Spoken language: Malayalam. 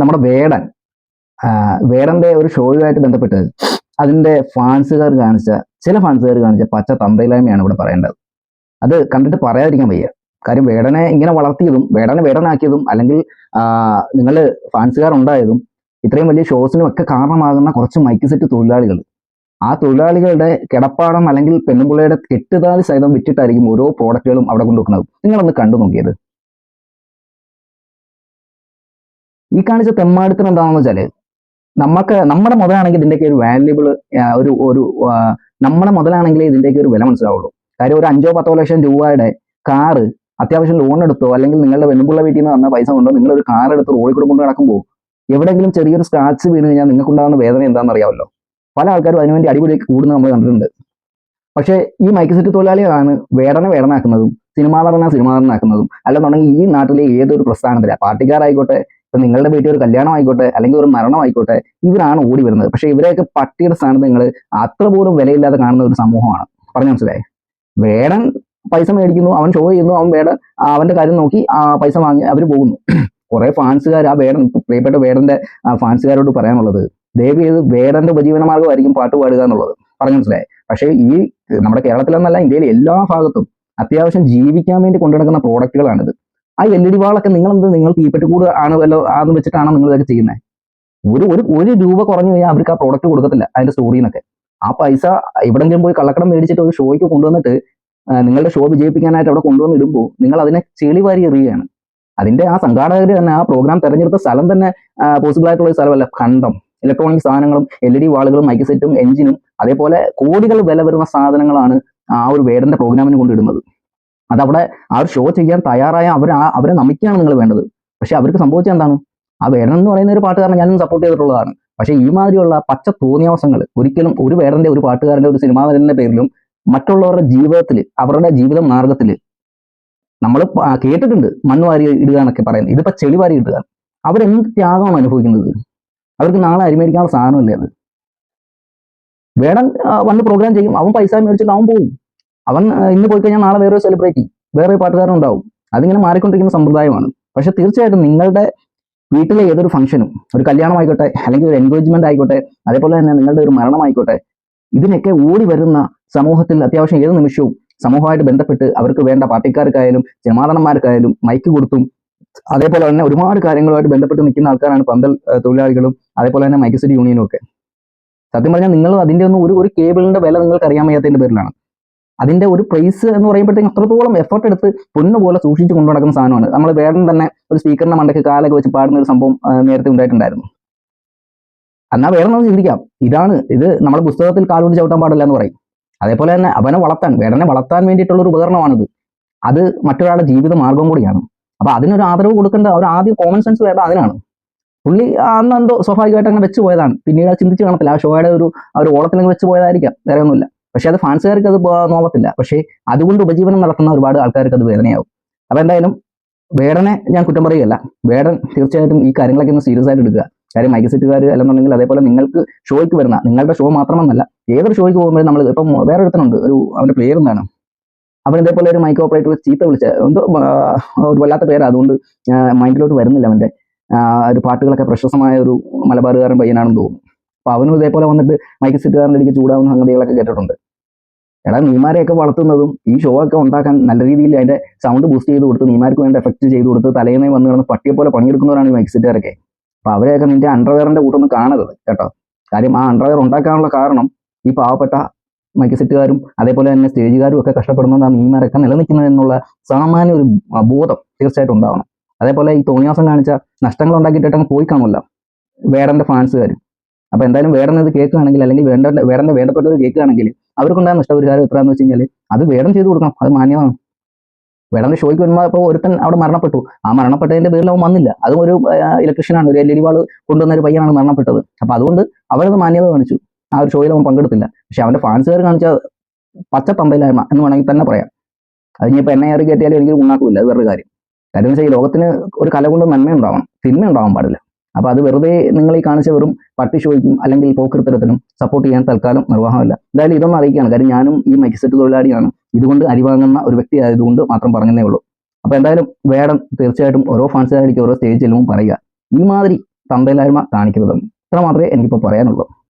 നമ്മുടെ വേടൻ വേടന്റെ ഒരു ഷോയുമായിട്ട് ബന്ധപ്പെട്ട് അതിന്റെ ഫാൻസുകാർ കാണിച്ച ചില ഫാൻസുകാർ കാണിച്ച പച്ച തന്തയില്ലായ്മയാണ് ഇവിടെ പറയേണ്ടത്. അത് കണ്ടിട്ട് പറയാതിരിക്കാൻ വയ്യ. കാര്യം വേടനെ ഇങ്ങനെ വളർത്തിയതും വേടനെ വേടനാക്കിയതും അല്ലെങ്കിൽ നിങ്ങൾ ഫാൻസുകാർ ഉണ്ടായതും ഇത്രയും വലിയ ഷോസിനും ഒക്കെ കാരണമാകുന്ന കുറച്ച് മൈക്ക് സെറ്റ് തൊഴിലാളികൾ. ആ തൊഴിലാളികളുടെ കിടപ്പാടം അല്ലെങ്കിൽ പെണ്ണുപിള്ളയുടെ കെട്ടുതാലി സഹിതം വിറ്റിട്ടായിരിക്കും ഓരോ പ്രോഡക്റ്റുകളും അവിടെ കൊണ്ടുവെക്കുന്നത്. നിങ്ങളൊന്ന് കണ്ടു നോക്കിയത്. ഈ കാണിച്ച തെമ്മാടുത്തിന് എന്താണെന്ന് വെച്ചാൽ നമുക്ക് നമ്മുടെ മുതലാണെങ്കിൽ ഇതിന്റെയൊക്കെ ഒരു വാല്യുബിൾ ഒരു ഒരു നമ്മുടെ മുതലാണെങ്കിൽ ഇതിന്റെയൊക്കെ ഒരു വില മനസ്സിലാവുള്ളൂ. കാര്യം ഒരു അഞ്ചോ പത്തോ ലക്ഷം രൂപയുടെ കാറ് അത്യാവശ്യം ലോൺ എടുത്തോ അല്ലെങ്കിൽ നിങ്ങളുടെ വെണ്ണുപുള്ള വീട്ടിൽ നിന്ന് വന്ന പൈസ കൊണ്ടോ നിങ്ങൾ ഒരു കാർ എടുത്ത് റോഡിൽ കൂടെ കൊണ്ട് നടക്കുമ്പോൾ എവിടെയെങ്കിലും ചെറിയൊരു സ്ക്രാച്ച് വീണ് കഴിഞ്ഞാൽ നിങ്ങൾക്ക് ഉണ്ടാകുന്ന വേദന എന്താണെന്ന് അറിയാമല്ലോ. പല ആൾക്കാരും അതിനുവേണ്ടി അടിപൊളി കൂടുന്നത് നമ്മൾ കണ്ടിട്ടുണ്ട്. പക്ഷേ ഈ മൈക്ക് സെറ്റ് തൊഴിലാളികളാണ് വേടന വേടനാക്കുന്നതും സിനിമാ നടന സിനിമാ നടനാക്കുന്നതും അല്ലെന്നുണ്ടെങ്കിൽ ഈ നാട്ടിലെ ഏതൊരു പ്രസ്ഥാനത്തില പാർട്ടിക്കാരായിക്കോട്ടെ ഇപ്പൊ നിങ്ങളുടെ വീട്ടിൽ ഒരു കല്യാണം ആയിക്കോട്ടെ അല്ലെങ്കിൽ ഒരു മരണം ആയിക്കോട്ടെ ഇവരാണ് ഓടി വരുന്നത്. പക്ഷെ ഇവരെയൊക്കെ പട്ടിയുടെ സ്ഥാനത്ത് നിങ്ങൾ അത്ര പോലും വിലയില്ലാതെ കാണുന്ന ഒരു സമൂഹമാണ്. പറഞ്ഞു മനസ്സിലായി? വേടൻ പൈസ മേടിക്കുന്നു അവൻ ഷോ ചെയ്യുന്നു അവൻ വേട അവന്റെ കാര്യം നോക്കി ആ പൈസ വാങ്ങി അവർ പോകുന്നു. കുറെ ഫാൻസുകാർ ആ വേടൻ പ്രിയപ്പെട്ട വേടന്റെ ഫാൻസുകാരോട് പറയാനുള്ളത് ദയവ് ചെയ്ത് വേടന്റെ ഉപജീവന മാർഗമായിരിക്കും പാട്ട് പാടുക എന്നുള്ളത്. പറഞ്ഞു മനസ്സിലായി? പക്ഷേ ഈ നമ്മുടെ കേരളത്തിലെന്നല്ല ഇന്ത്യയിലെ എല്ലാ ഭാഗത്തും അത്യാവശ്യം ജീവിക്കാൻ വേണ്ടി കൊണ്ടുനടക്കുന്ന പ്രോഡക്റ്റുകളാണിത് ആ എൽ ഇ ഡി വാളൊക്കെ നിങ്ങൾ എന്ത് നിങ്ങൾ തീപ്പെട്ടിക്കൂട് ആണ് വല്ലോ ആന്ന് വെച്ചിട്ടാണോ നിങ്ങൾ ഇതൊക്കെ ചെയ്യുന്നത് ഒരു ഒരു ഒരു രൂപ കുറഞ്ഞു കഴിഞ്ഞാൽ അവർക്ക് ആ പ്രോഡക്റ്റ് കൊടുക്കത്തില്ല അതിന്റെ സ്റ്റോറിന്നൊക്കെ ആ പൈസ എവിടെങ്കിലും പോയി കള്ളക്കടം മേടിച്ചിട്ട് ഒരു ഷോയ്ക്ക് കൊണ്ടുവന്നിട്ട് നിങ്ങളുടെ ഷോ വിജയിപ്പിക്കാനായിട്ട് അവിടെ കൊണ്ടുവന്ന് ഇടുമ്പോൾ നിങ്ങൾ അതിനെ ചെളി വാരി എറിയുകയാണ്. അതിന്റെ ആ സംഘാടകർ തന്നെ ആ പ്രോഗ്രാം തെരഞ്ഞെടുത്ത സ്ഥലം തന്നെ പോസിബിൾ ആയിട്ടുള്ള ഒരു സ്ഥലമല്ല കണ്ടം ഇലക്ട്രോണിക് സാധനങ്ങളും എൽ ഇ ഡി വാളുകളും മൈക്ക് സെറ്റും എഞ്ചിനും അതേപോലെ കോടികൾ വില വരുന്ന സാധനങ്ങളാണ് ആ ഒരു വേടന്റെ പ്രോഗ്രാമിന് കൊണ്ടിടുന്നത് അതവിടെ ആ ഒരു ഷോ ചെയ്യാൻ തയ്യാറായ അവർ ആ- അവരെ നമിക്കുകയാണ് നിങ്ങൾ വേണ്ടത്. പക്ഷെ അവർക്ക് സംഭവിച്ചത് എന്താണ്? ആ വേടൻ എന്ന് പറയുന്ന ഒരു പാട്ടുകാരനെ ഞാനും സപ്പോർട്ട് ചെയ്തിട്ടുള്ളതാണ്. പക്ഷേ ഈ മാതിരിയുള്ള പച്ച തോന്നിയാവസങ്ങൾ ഒരിക്കലും ഒരു വേടന്റെ ഒരു പാട്ടുകാരന്റെ ഒരു സിനിമാ നടന്റെ പേരിലും മറ്റുള്ളവരുടെ ജീവിതത്തിൽ അവരുടെ ജീവിത മാർഗത്തിൽ നമ്മൾ കേട്ടിട്ടുണ്ട്. മണ്ണ് വാരി ഇടുക എന്നൊക്കെ പറയുന്നത്. ഇതിപ്പോൾ ചെളി വാരി ഇടുക. അവരെന്ത് ത്യാഗമാണ് അനുഭവിക്കുന്നത്? അവർക്ക് നാളെ അരിമേടിക്കാനുള്ള സാധനമല്ലേ അത്? വേടൻ വന്ന് പ്രോഗ്രാം ചെയ്യും. അവൻ പൈസ മേടിച്ചിട്ട് അവൻ പോകും അവൻ ഇന്ന് പോയി കഴിഞ്ഞാൽ നാളെ വേറെ സെലിബ്രിറ്റി വേറെ പാട്ടുകാരൻ ഉണ്ടാവും. അതിങ്ങനെ മാറിക്കൊണ്ടിരിക്കുന്ന സമ്പ്രദായമാണ്. പക്ഷെ തീർച്ചയായിട്ടും നിങ്ങളുടെ വീട്ടിലെ ഏതൊരു ഫംഗ്ഷനും ഒരു കല്യാണമായിക്കോട്ടെ അല്ലെങ്കിൽ ഒരു എൻഗേജ്മെന്റ് ആയിക്കോട്ടെ അതേപോലെ തന്നെ നിങ്ങളുടെ ഒരു മരണമായിക്കോട്ടെ ഇതിനൊക്കെ ഓടി വരുന്ന സമൂഹത്തിൽ അത്യാവശ്യം ഏത് നിമിഷവും സമൂഹമായിട്ട് ബന്ധപ്പെട്ട് അവർക്ക് വേണ്ട പാർട്ടിക്കാർക്കായാലും ജമാതന്മാർക്കായാലും മൈക്ക് കൊടുത്തും അതേപോലെ തന്നെ ഒരുപാട് കാര്യങ്ങളുമായിട്ട് ബന്ധപ്പെട്ട് നിൽക്കുന്ന ആൾക്കാരാണ് പന്തൽ തൊഴിലാളികളും അതേപോലെ തന്നെ മൈക്ക് സിറ്റി യൂണിയനും ഒക്കെ. സത്യം പറഞ്ഞാൽ നിങ്ങൾ അതിന്റെ ഒന്നും ഒരു ഒരു കേബിളിന്റെ വില നിങ്ങൾക്ക് അറിയാൻ വയ്യാത്തതിന്റെ പേരിലാണ്. അതിന്റെ ഒരു പ്രൈസ് എന്ന് പറയുമ്പോഴത്തേക്കും അത്രത്തോളം എഫർട്ട് എടുത്ത് പൊന്നു പോലെ സൂക്ഷിച്ച് കൊണ്ടു നടക്കുന്ന സാധനമാണ്. നമ്മൾ വേടൻ തന്നെ ഒരു സ്പീക്കറിന്റെ മണ്ടയ്ക്ക് കാലൊക്കെ വെച്ച് പാടുന്ന ഒരു സംഭവം നേരത്തെ ഉണ്ടായിട്ടുണ്ടായിരുന്നു. എന്നാ വേറെ നമുക്ക് ചിന്തിക്കാം. ഇതാണ് ഇത് നമ്മുടെ പുസ്തകത്തിൽ കാലുകൊണ്ട് ചവിട്ടാൻ പാടില്ല എന്ന് പറയും. അതേപോലെ തന്നെ അവനെ വളർത്താൻ വേടനെ വളർത്താൻ വേണ്ടിയിട്ടുള്ള ഒരു ഉപകരണമാണിത്. അത് മറ്റൊരാളുടെ ജീവിത മാർഗം കൂടിയാണ്. അപ്പോൾ അതിനൊരു ആദരവ് കൊടുക്കേണ്ട ഒരു ആദ്യം കോമൺ സെൻസ് വേണ്ട അതിനാണ്. പുള്ളി അന്ന് എന്തോ സ്വാഭാവികമായിട്ട് അങ്ങനെ വെച്ച് പോയതാണ്. പിന്നീട് ചിന്തിച്ച് കാണത്തില്ല. ആ ഷോയുടെ ഒരു ഒരു ഓളത്തിലങ്ങ് വെച്ച് പോയതായിരിക്കാം. വേറെ ഒന്നുമില്ല. പക്ഷെ അത് ഫാൻസുകാർക്ക് അത് നോവത്തില്ല പക്ഷേ അതുകൊണ്ട് ഉപജീവനം നടത്തുന്ന ഒരുപാട് ആൾക്കാർക്ക് അത് വേദനയാവും. അപ്പൊ എന്തായാലും വേടനെ ഞാൻ കുറ്റം പറയുകയല്ല. വേടൻ തീർച്ചയായിട്ടും ഈ കാര്യങ്ങളൊക്കെ ഒന്ന് സീരിയസ് ആയിട്ട് എടുക്കുക. കാര്യം മൈക്ക് സെറ്റുകാർ അല്ലെന്നുണ്ടെങ്കിൽ അതേപോലെ നിങ്ങൾക്ക് ഷോയ്ക്ക് വരുന്ന നിങ്ങളുടെ ഷോ മാത്രമെന്നല്ല ഏതൊരു ഷോയ്ക്ക് പോകുമ്പോഴും നമ്മൾ ഇപ്പം വേറെ ഒരുത്തനുണ്ട്. ഒരു അവന്റെ പേരെന്താണ് അവൻ ഇതേപോലെ ഒരു മൈക്ക് ഓപ്പറേറ്റർ ചീത്ത വിളിച്ച എന്തോ ഒരു വല്ലാത്ത പേര്. അതുകൊണ്ട് മൈൻഡിലോട്ട് വരുന്നില്ല അവന്റെ. ഒരു പാട്ടുകളൊക്കെ പ്രശസ്തമായ ഒരു മലബാറുകാരൻ പയ്യനാണെന്ന് തോന്നുന്നു. അപ്പൊ അവനും ഇതേപോലെ വന്നിട്ട് മൈക്ക് സിറ്റുകാരന്റെ ഇടയ്ക്ക് ചൂടാവുന്ന സംഗതികളൊക്കെ കേട്ടിട്ടുണ്ട്. എടാ നീമാരെയൊക്കെ വളർത്തുന്നതും ഈ ഷോ ഒക്കെ ഉണ്ടാക്കാൻ നല്ല രീതിയിൽ അതിന്റെ സൗണ്ട് ബൂസ്റ്റ് ചെയ്ത് കൊടുത്ത് നീമാർക്ക് വേണ്ട എഫക്ട് ചെയ്ത് കൊടുത്ത് തലേന്നേ വന്ന് കിടന്ന് പട്ടിയെ പോലെ പണിയെടുക്കുന്നവരാണ് ഈ മൈക്ക് സിറ്റുകാരൊക്കെ അപ്പോൾ അവരെയൊക്കെ നിന്റെ അണ്ടർവെയറിന്റെ ഒന്ന് കാണരുത് കേട്ടോ. കാര്യം ആ അണ്ടർവെയർ ഉണ്ടാക്കാനുള്ള കാരണം ഈ പാവപ്പെട്ട മൈക്ക് സെറ്റുകാരും അതേപോലെ തന്നെ സ്റ്റേജുകാരും ഒക്കെ കഷ്ടപ്പെടുന്നതാണ് നീമാരൊക്കെ നിലനിൽക്കുന്നത് എന്നുള്ള സാമാന്യ ഒരു ബോധം തീർച്ചയായിട്ടും ഉണ്ടാവണം. അതേപോലെ ഈ തോന്നിയാസം കാണിച്ച നഷ്ടങ്ങൾ ഉണ്ടാക്കിയിട്ടൊക്കെ പോയി കാണുമല്ല. വേറെ ഫാൻസുകാർ അപ്പൊ എന്തായാലും വേടൻ ഇത് കേൾക്കുകയാണെങ്കിൽ അല്ലെങ്കിൽ വേണ്ട വേടന്റെ വേണ്ടപ്പെട്ടത് കേൾക്കുകയാണെങ്കിൽ അവർക്കുണ്ടായ നഷ്ടപരിഹാരം എത്രയാണെന്ന് വെച്ച് കഴിഞ്ഞാൽ അത് വേടം ചെയ്തു കൊടുക്കണം. അത് മാന്യമാണ്. വേടന്റെ ഷോയ്ക്ക് വരുമ്പോൾ ഇപ്പോൾ ഒരുത്തൻ അവിടെ മരണപ്പെട്ടു. ആ മരണപ്പെട്ടതിന്റെ പേരിൽ അവൻ വന്നില്ല. അതും ഒരു ഇലക്ട്രീഷ്യനാണ് ഒരു എൽ കൊണ്ടുവന്ന ഒരു പയ്യനാണ് മരണപ്പെട്ടത്. അപ്പൊ അതുകൊണ്ട് അവരത് മാന്യത കാണിച്ചു. ആ ഒരു ഷോയിൽ അവൻ പങ്കെടുത്തില്ല. പക്ഷെ അവന്റെ ഫാൻസുകാർ കാണിച്ച പച്ച തന്തയില്ലായ്മ എന്ന് വേണമെങ്കിൽ തന്നെ പറയാം. അത് ഇനിയിപ്പോൾ എന്നെ ഏറി കയറ്റിയാലും എനിക്ക് ഉണ്ടാക്കില്ല അത് വേറൊരു കാര്യം. കാര്യം വെച്ചാൽ ഈ ലോകത്തിന് ഒരു കല കൊണ്ട് നന്മ ഉണ്ടാവണം തിന്മ ഉണ്ടാവാൻ പാടില്ല. അപ്പൊ അത് വെറുതെ നിങ്ങൾ ഈ കാണിച്ച വെറും പട്ടി ഷോയ്ക്കും അല്ലെങ്കിൽ പോക്കൃത്തരത്തിനും സപ്പോർട്ട് ചെയ്യാൻ തൽക്കാലം നിർവാഹമില്ല. എന്തായാലും ഇതൊന്നും അറിയിക്കുകയാണ്. കാര്യം ഞാനും ഈ മൈക്സെറ്റ് തൊഴിലാളിയാണ്. ഇതുകൊണ്ട് അരി വാങ്ങുന്ന ഒരു വ്യക്തി ആയതുകൊണ്ട് മാത്രം പറഞ്ഞതേ ഉള്ളൂ. അപ്പൊ എന്തായാലും വേടം തീർച്ചയായിട്ടും ഓരോ ഫാൻസുകാരിക്കും ഓരോ സ്റ്റേജിലും പറയുക. ഈ മാതിരി തന്തയില്ലായ്മ കാണിക്കരുതെന്ന്. ഇത്ര മാത്രമേ എനിക്കിപ്പോൾ പറയാനുള്ളൂ.